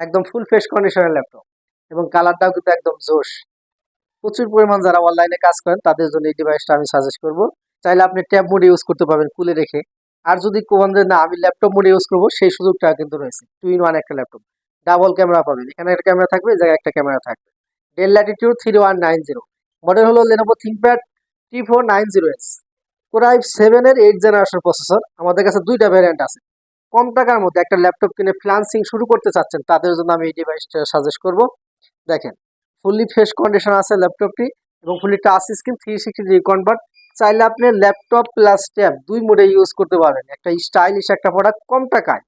একদম full fresh কন্ডিশনের laptop এবং কালারটাও কিন্তু একদম জোশ। প্রচুর পরিমাণ যারা অনলাইনে কাজ করেন, তাদের জন্য এই ডিভাইসটা আমি সাজেস্ট করব। চাইলে আপনি ট্যাব মোড ইউজ করতে পারবেন খুলে রেখে। আর যদি কোন না, আমি ল্যাপটপ মোড ইউজ করব, সেই সুযোগটা কিন্তু রয়েছে। টু ইন ওয়ান একটা ল্যাপটপ ডাবল ক্যামেরা পাবেন। এখানে একটা ক্যামেরা থাকবে, এই জায়গায় একটা ক্যামেরা থাকবে। Dell Latitude three one nine zero model হলো Lenovo ThinkPad T four nine zero S Core i সেভেনের এইট জেনারেশন প্রসেসর আমাদের কাছে দুইটা ভ্যারিয়েন্ট আছে। কম টাকার মধ্যে একটা ল্যাপটপ কিনে ফ্লান্সিং শুরু করতে চাচ্ছেন, তাদের জন্য আমি এই ডিভাইসটা সাজেস্ট করব। দেখেন ফুললি ফ্রেশ কন্ডিশন আছে ল্যাপটপটি এবং fully touch screen three sixty degree convert চাইলে আপনি ল্যাপটপ প্লাস ট্যাব দুই মোডে ইউজ করতে পারবেন। একটা স্টাইলিশ একটা প্রোডাক্ট কম টাকায়।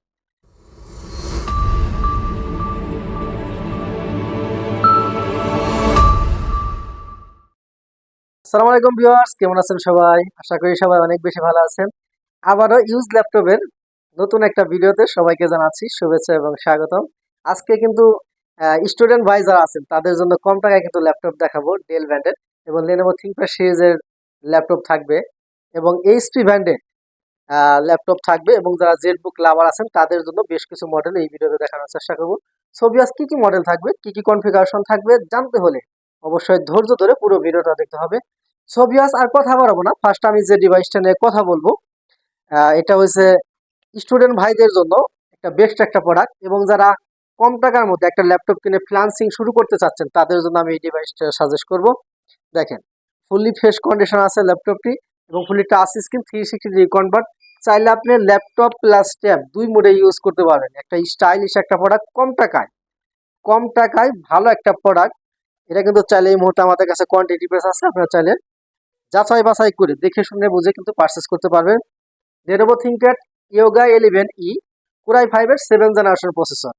আসসালামু আলাইকুম ভিউয়ার্স, কেমন আছেন সবাই? আশা করি সবাই অনেক বেশি ভালো আছেন। আবারও ইউজ ল্যাপটপের নতুন একটা ভিডিওতে সবাইকে জানাচ্ছি শুভেচ্ছা এবং স্বাগতম। আজকে কিন্তু স্টুডেন্ট ভাই যারা আছেন, তাদের জন্য কম টাকায় কিন্তু ল্যাপটপ দেখাবো ডেল ব্র্যান্ডের এবং লেনোভো থিঙ্কপ্যাড সিরিজের ল্যাপটপ থাকবে এবং এইচপি ব্র্যান্ডের ল্যাপটপ থাকবে এবং যারা জেড বুক লাভার আছেন, তাদের জন্য বেশ কিছু মডেল এই ভিডিওতে দেখানোর চেষ্টা করব। আজ কি কি মডেল থাকবে, কি কি কনফিগারেশন থাকবে, জানতে হলে অবশ্যই ধৈর্য ধরে পুরো ভিডিওটা দেখতে হবে। সোভিয়াস আর কথা বাড়াবো না ফার্স্ট আমি যে ডিভাইসটা নিয়ে কথা বলব এটা হচ্ছে স্টুডেন্ট ভাইদের জন্য একটা বেস্ট একটা প্রোডাক্ট এবং যারা কম টাকার মধ্যে একটা ল্যাপটপ কিনে ফ্লান্সিং শুরু করতে চাচ্ছেন, তাদের জন্য আমি এই ডিভাইসটা সাজেস্ট করব। দেখেন ফুললি ফ্রেশ কন্ডিশন আছে ল্যাপটপটি এবং fully touch screen three sixty degree convert চাইলে আপনি ল্যাপটপ প্লাস ট্যাব দুই মোডে ইউজ করতে পারবেন একটা স্টাইলিশ একটা প্রোডাক্ট কম টাকায়। কম টাকায় ভালো একটা প্রোডাক্ট এটা কিন্তু চাইলে এই মুহূর্তে আমাদের কাছে কোয়ান্টিটি প্রেস আছে, আপনারা চাইলে যাচাই বাছাই করে দেখে শুনে বুঝে কিন্তু পারচেস করতে পারবেন। Lenovo ThinkPad Yoga eleven E Core i ফাইভের seven generation processor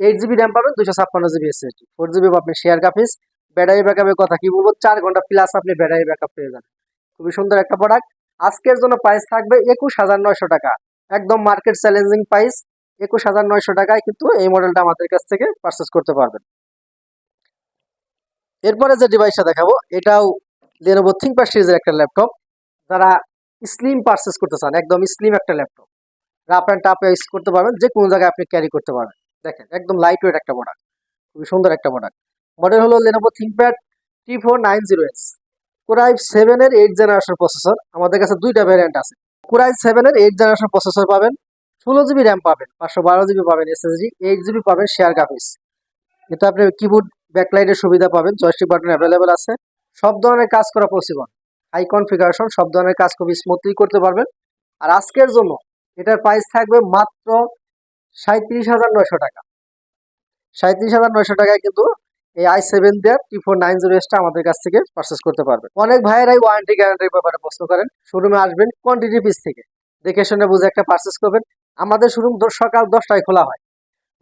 eight GB RAM পাবেন দুশো ছাপ্পান্ন জিবি এসএসডি ফোর জিবি আপনি শেয়ার গ্রাফিক্স ব্যাটারি ব্যাকআপের কথা কি বলব? চার ঘণ্টা প্লাস আপনি ব্যাটারি ব্যাকআপ পেয়ে যাবেন। খুবই সুন্দর একটা প্রোডাক্ট আজকের জন্য প্রাইস থাকবে একুশ হাজার নয়শো টাকা। একদম মার্কেট চ্যালেঞ্জিং প্রাইস একুশ হাজার নয়শো টাকায় কিন্তু এই মডেলটা আমাদের কাছ থেকে পারচেস করতে পারবেন। এরপরে যে ডিভাইসটা দেখাবো, এটাও লেনোভো থিঙ্কপ্যাড সিরিজের একটা ল্যাপটপ যারা স্লিম পারচেস করতে চান, একদম স্লিম একটা laptop rough and tough use করতে পারবেন যে কোনো জায়গায় আপনি ক্যারি করতে পারবেন। দেখেন, একদম লাইট ওয়েট একটা প্রোডাক্ট খুবই সুন্দর একটা প্রোডাক্ট মডেল হলো Lenovo ThinkPad T four nine zero S Core i সেভেনের এইট জেনারেশন প্রসেসর আমাদের কাছে দুইটা ভ্যারিয়েন্ট আছে। কোরাই সেভেনের এইট জেনারেশন প্রসেসর পাবেন, ষোলো জিবি র্যাম পাবেন, পাঁচশো বারো জিবি পাবেন এসএসডি এইট জিবি পাবেন শেয়ার গ্রাফিক্স কিন্তু আপনি কিবোর্ড ব্যাকলাইটের সুবিধা পাবেন জয়স্টিক বাটন অ্যাভেলেবেল আছে। সব ধরনের কাজ করা পসিবল হাই কনফিগারেশন সব ধরনের কাজ খুবই স্মুথলি করতে পারবেন। আর আজকের জন্য এটার প্রাইস থাকবে মাত্র সাঁত্রিশ হাজার নয়শো টাকা। সাঁত্রিশ হাজার নয়শো টাকায় কিন্তু এই I seven there T four nine zero এসটা আমাদের কাছ থেকে পারচেস করতে পারবেন। অনেক ভাইয়েরাই ওয়ারেন্টি গ্যারান্টির ব্যাপারে প্রশ্ন করেন। শোরুমে আসবেন কোয়ান্টিটি পিস থেকে। দেখে শুনে বুঝে একটা পারচেস করবেন। আমাদের শোরুম সকাল দশটায় খোলা হয়।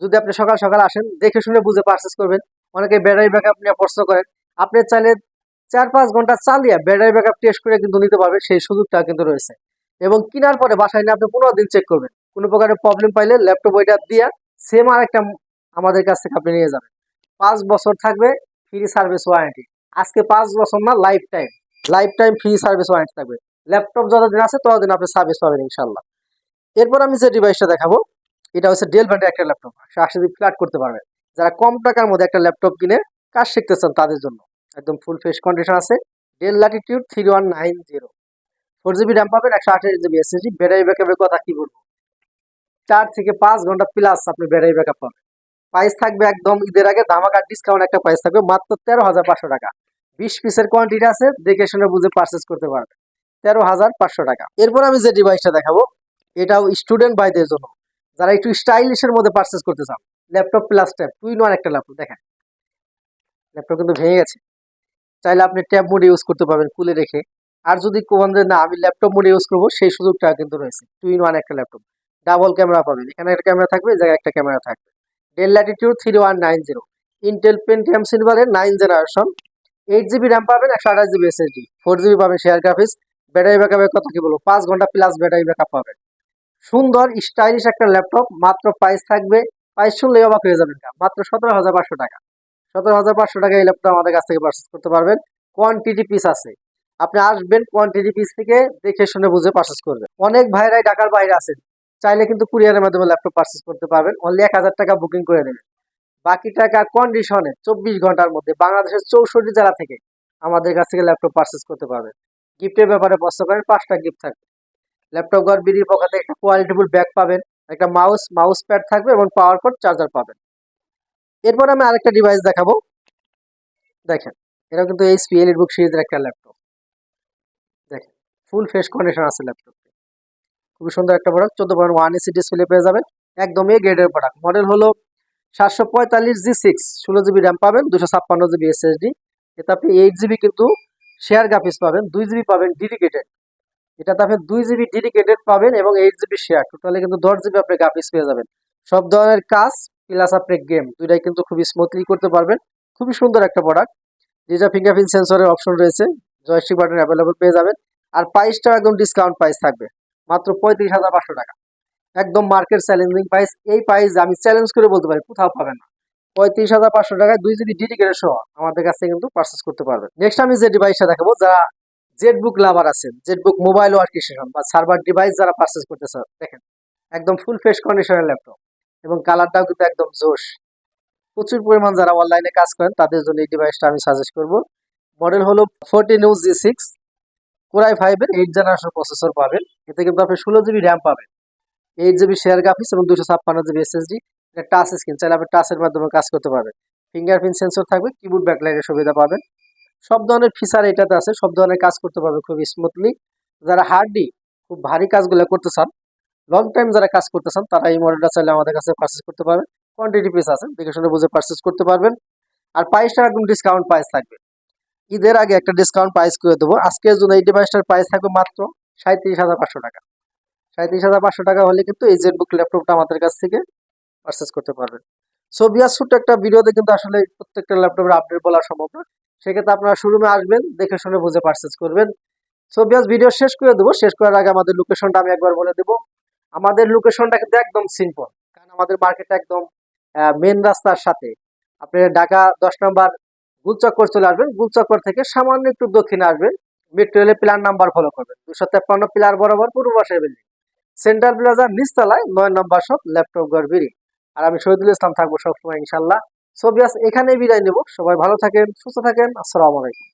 যদি আপনি সকাল সকাল আসেন, দেখে শুনে বুঝে পারচেস করবেন। অনেকে ব্যাটারি ব্যাকআপ নিয়ে প্রশ্ন করেন। আপনি চাইলে চার পাঁচ ঘণ্টা চালিয়ে ব্যাটারি ব্যাকআপ টেস্ট করে কিন্তু নিতে পারবেন। সেই সুযোগটা কিন্তু রয়েছে। এবং কেনার পরে বাসায় নিয়ে আপনি পনেরো দিন চেক করবেন। কোনো প্রকারের প্রবলেম পাইলে ল্যাপটপ ওইটা দিয়ে সেম আর একটা আমাদের কাছ থেকে আপনি নিয়ে যাবেন। পাঁচ বছর থাকবে ফ্রি সার্ভিস ওয়ারেন্টি আজকে পাঁচ বছর না lifetime lifetime free service warranty থাকবে। ল্যাপটপ যতদিন আছে, ততদিন আপনি সার্ভিস পাবেন ইনশাল্লাহ এরপর আমি যে ডিভাইসটা দেখাবো, এটা হচ্ছে ডেল ব্র্যান্ডের একটা ল্যাপটপ আশি ফ্ল্যাট করতে পারবে যারা কম টাকার মধ্যে একটা ল্যাপটপ কিনে কাজ শিখতে চান তাদের জন্য। একদম ফুল ফেস কন্ডিশন আছে। Dell Latitude three one nine zero four GB RAM পাবেন, একশো আঠাশ জিবি এসএসডি ব্যাটারি ব্যাকআপের কথা কি বলব? চার থেকে পাঁচ ঘণ্টা প্লাস আপনি ব্যাটারি ব্যাকআপ পাবেন। প্রাইস থাকবে একদম ঈদের আগে, ধামাকা ডিসকাউন্ট একটা প্রাইস থাকবে, মাত্র তেরো হাজার পাঁচশো টাকা। বিশ পিসের কোয়ান্টিটি আছে, দেখে শুনে বুঝে পারচেস করতে পারবেন। তেরো হাজার পাঁচশো টাকা। এরপর আমি যে ডিভাইসটা দেখাবো, এটাও স্টুডেন্ট ভাইদের জন্য। যারা একটু স্টাইলিশের মধ্যে পারচেস করতে চান laptop plus tab two in one একটা ল্যাপটপ দেখেন। ল্যাপটপ কিন্তু ভেঙে গেছে। চাইলে আপনি ট্যাব মোডে ইউজ করতে পারবেন, খুলে রেখে। আর যদি কোন যে না, আমি ল্যাপটপ মোডে ইউজ করব, সেই সুযোগটা কিন্তু রয়েছে। টু ইন ওয়ান একটা ল্যাপটপ ডাবল ক্যামেরা পাবেন। এখানে একটা ক্যামেরা থাকবে, এই জায়গায় একটা ক্যামেরা থাকবে। Dell Latitude three one nine zero Intel Pentium সিলভারের nine generation eight GB RAM পাবেন, একশো আঠাশ জিবি এসএসডি ফোর জিবি পাবেন শেয়ার গ্রাফিক্স ব্যাটারি ব্যাকআপের কথা কি বলব? পাঁচ ঘণ্টা প্লাস ব্যাটারি ব্যাকআপ পাবেন। সুন্দর স্টাইলিশ একটা ল্যাপটপ মাত্র প্রাইস থাকবে। প্রাইস শুনলে অবাক হয়ে যাবেন মাত্র সতেরো হাজার পাঁচশো টাকা। সতেরো হাজার পাঁচশো টাকা এই ল্যাপটপ আমাদের কাছ থেকে পারচেস করতে পারবেন। কোয়ান্টিটি পিস আছে। আপনি আসবেন কোয়ান্টিটি পিস থেকে দেখে শুনে বুঝে পারচেস করবেন। অনেক ভাইরাই ঢাকার বাইরে আছেন চাইলে কিন্তু কুরিয়ারের মাধ্যমে ল্যাপটপ পারচেস করতে পারবেন। অনলি এক হাজার টাকা বুকিং করে দেবেন বাকি টাকা কন্ডিশনে চব্বিশ ঘণ্টার মধ্যে বাংলাদেশের চৌষট্টি জেলা থেকে আমাদের কাছ থেকে ল্যাপটপ পারচেস করতে পারবেন। গিফটের ব্যাপারে বসতে পারেন, পাঁচটা গিফট থাকবে। ল্যাপটপ ঘর, বিড়ির পকেটে একটা কোয়ালিটিফুল ব্যাগ পাবেন, একটা মাউস মাউস প্যাড থাকবে এবং পাওয়ার কোড চার্জার পাবেন। এরপর আমি আরেকটা ডিভাইস দেখাবো। দেখেন এটা কিন্তু এইচপি এলিটবুক সিরিজের একটা ল্যাপটপ ফুল ফ্রেশ কন্ডিশন আছে ল্যাপটপে খুবই সুন্দর একটা প্রোডাক্ট চোদ্দ পয়েন্ট ওয়ান এসি ডিসপ্লে পেয়ে যাবেন। একদম এ গ্রেডের প্রোডাক্ট মডেল হলো সাতশো পঁয়তাল্লিশ জি সিক্স ষোলো জিবি র্যাম পাবেন, দুশো ছাপ্পান্ন জিবি এসএসডি এতে আপনি এইট জিবি কিন্তু শেয়ার গ্রাফিক্স পাবেন, দুই জিবি পাবেন ডেডিকেটেড এটাতে আপনি দুই জিবি ডেডিকেটেড পাবেন এবং এইট জিবি শেয়ার টোটালি কিন্তু দশ জিবি আপনি গ্রাফিক্স পেয়ে যাবেন। সব ধরনের কাজ প্লাস আপনি গেম দুইটাই কিন্তু খুবই স্মুথলি করতে পারবেন। খুবই সুন্দর একটা প্রোডাক্ট যেটা ফিঙ্গারপ্রিন্ট সেন্সরের অপশন রয়েছে জয়স্টিক বাটন অ্যাভেলেবল পেয়ে যাবেন। আর প্রাইসটাও একদম ডিসকাউন্ট প্রাইস থাকবে। মাত্র পঁয়ত্রিশ হাজার পাঁচশো টাকা। একদম মার্কেট চ্যালেঞ্জিং প্রাইস এই প্রাইস আমি চ্যালেঞ্জ করে বলতে পারি, কোথাও পাবেন না। পঁয়ত্রিশ হাজার পাঁচশো টাকায় দুই জিবি ডেডিকেটেড সহ আমাদের কাছে কিন্তু পারচেস করতে পারবেন। নেক্সট আমি যে ডিভাইসটা দেখাবো, যারা জেটবুক লাভার আছেন জেটবুক মোবাইল ওয়ার্কেশন বা সার্ভার ডিভাইস যারা পারচেস করতে চান দেখেন, একদম ফুল ফ্রেশ কন্ডিশনের ল্যাপটপ এবং কালারটাও কিন্তু একদম জোশ। প্রচুর পরিমাণ যারা অনলাইনে কাজ করেন, তাদের জন্য এই ডিভাইসটা আমি সাজেস্ট করব। মডেল হলো fourteen U G six Core i ফাইভের এইট জেনারেশন প্রসেসর পাবেন। এতে কিন্তু আপনি ষোলো জিবি র্যাম পাবেন। এইট জিবি শেয়ার গ্রাফিক্স এবং দুশো ছাপ্পান্ন জিবি এসএসডি এটা টাচ স্ক্রিন চাইলে আপনি টাচের মাধ্যমে কাজ করতে পারবেন। ফিঙ্গারপ্রিন্ট সেন্সর থাকবে কিবোর্ড ব্যাকলাইটের সুবিধা পাবেন। সব ধরনের ফিচার এটাতে আছে, সব ধরনের কাজ করতে পারবে খুব স্মুথলি যারা হার্ডলি খুব ভারী কাজগুলো করতে চান লং টাইম যারা কাজ করতে চান, তারা এই মডেলটা চাইলে আমাদের কাছে পারচেস করতে পারবেন। কোয়ান্টিটি পিস আছে, দেখে শুনে বুঝে পারচেস করতে পারবেন। আর প্রাইসটা একদম ডিসকাউন্ট প্রাইস থাকবে। ঈদের আগে একটা ডিসকাউন্ট প্রাইস করে দেবো। আজকের জন্য এই ডিভাইসটার প্রাইস থাকবে মাত্র সাঁত্রিশ হাজার পাঁচশো টাকা। সাঁত্রিশ হাজার পাঁচশো টাকা হলে কিন্তু এই জেটবুক ল্যাপটপটা আমাদের কাছ থেকে পারচেস করতে পারবেন। সো বিয়ার ছোট্ট একটা ভিডিওতে কিন্তু আসলে প্রত্যেকটা ল্যাপটপের আপডেট বলা সম্ভব না। সেক্ষেত্রে আপনারা শোরুমে আসবেন, দেখে শুনে বুঝে পারচেস করবেন। সো বিয়াস ভিডিও শেষ করে দেবো। শেষ করার আগে আমাদের লোকেশনটা আমি একবার বলে দেবো। আমাদের লোকেশনটা কিন্তু একদম সিম্পল কারণ আমাদের মার্কেটটা একদম মেন রাস্তার সাথে। আপনি ঢাকা দশ নম্বর গুলচক্কর চলে আসবেন। গুলচক্কর থেকে সামান্য একটু দক্ষিণে আসবেন। মেট্রো রেলের প্ল্যান নাম্বার ফলো করবেন। দুশো তেপ্পান্ন প্লার বরাবর পূর্ব পাশের বিল্ডিং সেন্ট্রাল প্লাজার নিচতলায় নয় নম্বর সব ল্যাপটপ ঘর, বিড়ি। আর আমি শহীদুল ইসলাম থাকব সবসময়, ইনশাল্লাহ। সবিয়াস এখানে এখানেই বিদায় নেব। সবাই ভালো থাকেন, সুস্থ থাকেন। আসসালামু আলাইকুম।